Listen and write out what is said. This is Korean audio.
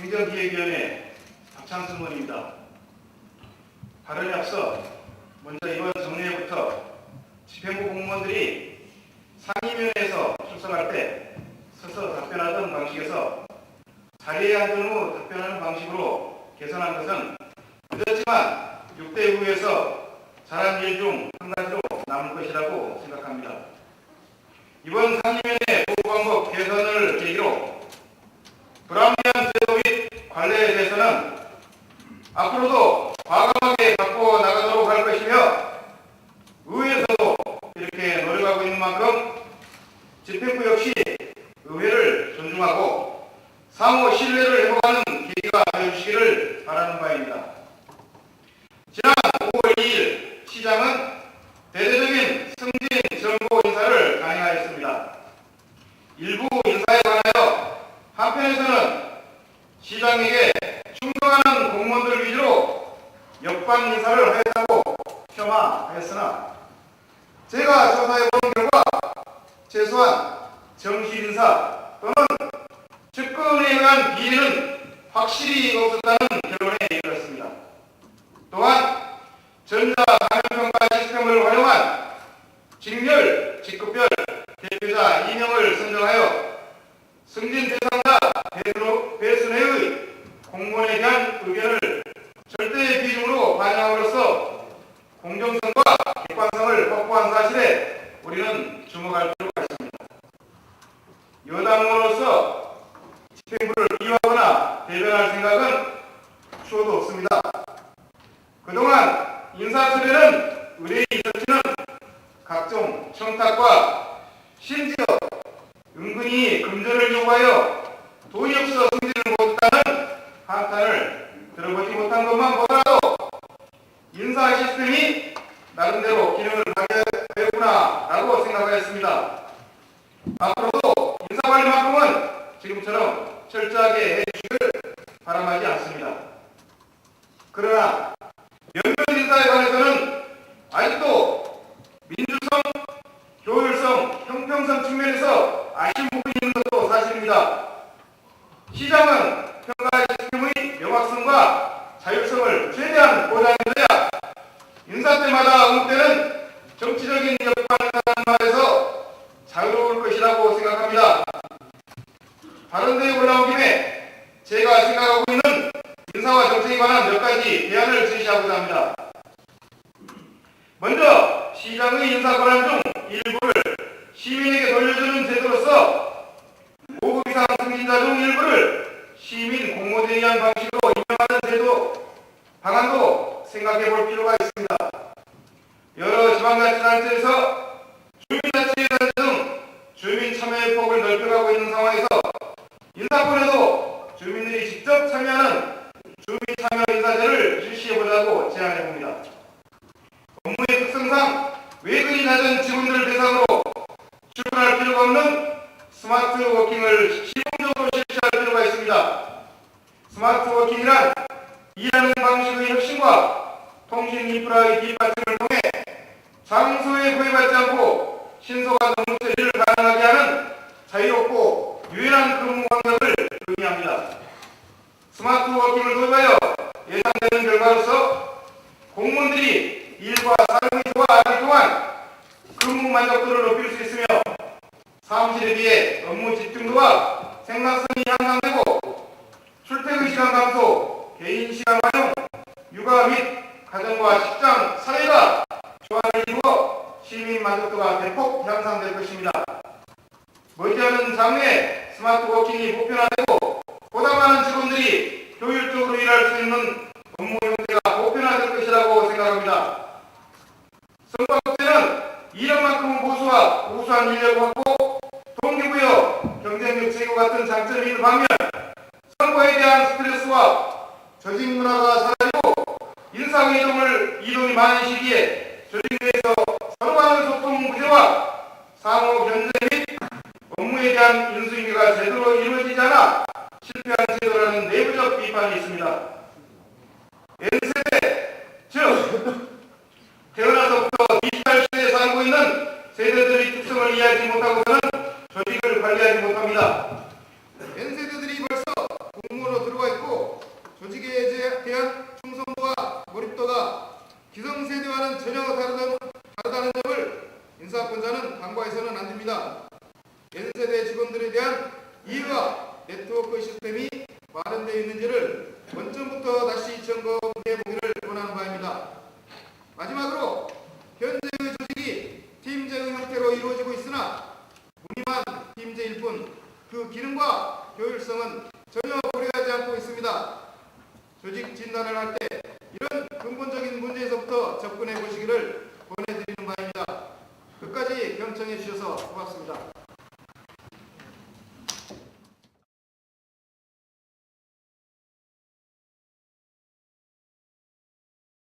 행정기획위원회 박창순 의원입니다. 발언에 앞서 먼저 이번 정례부터 집행부 공무원들이 상임위원회에서 출석할 때 서서 답변하던 방식에서 자리에 앉은 후 답변하는 방식으로 개선한 것은 늦었지만 6대 후에서 잘한 일 중 한 가지로 남을 것이라고 생각합니다. 이번 상임위원회 보고 방법 개선을 계기로 불합리한 제도 및 관례에 대해서는 앞으로도 과감하게 바꿔 나가도록 할 것이며 의회에서도 이렇게 노력하고 있는 만큼 집행부 역시 의회를 존중하고 상호 신뢰를 회복하는 계기가 되어주시기를 바라는 바입니다. 지난 5월 2일 시장은 대대적인 승진 정보 인사를 강행하였습니다. 일부 인사에 관하여 한편에서는 시장에게 충성하는 공무원들 위주로 역방 인사를 하였다고 폄하하였으나 제가 조사해 본 결과 최소한 정실 인사 또는 측근에 의한 비리는 확실히 없었다는 결론에 이르렀습니다. 또한 전자감염평가 시스템을 활용한 직렬, 직급별 대표자 2명을 선정하여 승진 대상자 배수- 배수 내의 공무원에 대한 의견을 절대 비중으로 반영함으로써 공정성과 객관성을 확보한 사실에 우리는 주목할 필요가 있습니다. 여당으로서 집행부를 비호하거나 대변할 생각은 추호도 없습니다. 그동안 인사처리는 의뢰인 조치는 각종 청탁과 심지어 은근히 금전을 요구하여 돈이 없어 승진을 앞으로도 인사관리만큼은 지금처럼 철저하게 해주시길 바람하지 않습니다. 그러나 연결 인사에 관해서는 아직도 민주성, 효율성, 형평성 측면에서 아쉬운 부분이 있는 것도 사실입니다. 시장은 평가 시스템의 명확성과 자율성을 최대한 보장해줘야 인사 때마다 응대는 김에 제가 생각하고 있는 인사와 정책에 관한 몇 가지 대안을 제시하고자 합니다. 먼저 시장의 인사 권한 중 일부를 시민에게 돌려주는 제도로서 5급 이상 승진자 중 일부를 시민 공모전에 의한 방식으로 임명하는 제도 방안도 생각해 볼 필요가 있습니다. 여러 지방자치단체에서 주민자치단체 등 주민 참여의 폭을 넓혀가고 있는 상황에서 인사권에도 주민들이 직접 참여하는 주민 참여 인사제를 실시해보자고 제안해봅니다. 업무의 특성상 외근이 낮은 직원들을 대상으로 출근할 필요가 없는 스마트 시범적으로 실시할 필요가 있습니다. 스마트 워킹이란 일하는 방식의 혁신과 통신 인프라의 뒷받침을 통해 장소에 구애받지 않고 신속한 업무 처리를 가능하게 하는 자유롭고 유연한 근무 환경을 의미합니다. 스마트 워킹을 도입하여 예상되는 결과로서 공무원들이 일과 삶의 조화를 통한 근무 만족도를 높일 수 있으며 사무실에 비해 업무 집중도와 생산성이 향상되고 출퇴근 시간 감소, 개인 시간 활용, 육아 및 가정과 직장, 사회가 조화를 이루어 시민 만족도가 대폭 향상될 것입니다. 머지않은 장래에 스마트 워킹이 보편화되고 보다 많은 직원들이 효율적으로 일할 수 있는 업무 형태가 보편화될 것이라고 생각합니다. 성과급제는 일한 만큼은 보수와 우수한 인력 확보, 경쟁력 제고 같은 장점이 있는 반면 선거에 대한 스트레스와 조직 문화가 사라지고 인사 이동을 이동이 많은 시기에 조직 내에서 서로 간의 소통 부재와 상호 견제 및 업무에 대한 인수인계가 제대로 이루어지지 않아 실패한 제도라는 내부적 비판이 있습니다. N세대, 즉 태어나서부터 디지털 시대에 살고 있는 세대들의 특성을 이해하지 못하고서는 전혀 다르다는 점을 인사권자는 간과해서는 안 됩니다. N세대 직원들에 대한 이해와 네트워크 시스템이 마련되어 있는지를 원점부터 다시 점검해 보기를 원하는 바입니다. 마지막으로 현재의 조직이 팀제의 형태로 이루어지고 있으나 무늬만 팀제일 뿐 그 기능과 효율성은 전혀 고려하지 않고 있습니다. 조직 진단을 할 때 이런 근본적인 문제에서부터 접근해 보시기를 권해드리는 바입니다. 끝까지 경청해 주셔서 고맙습니다.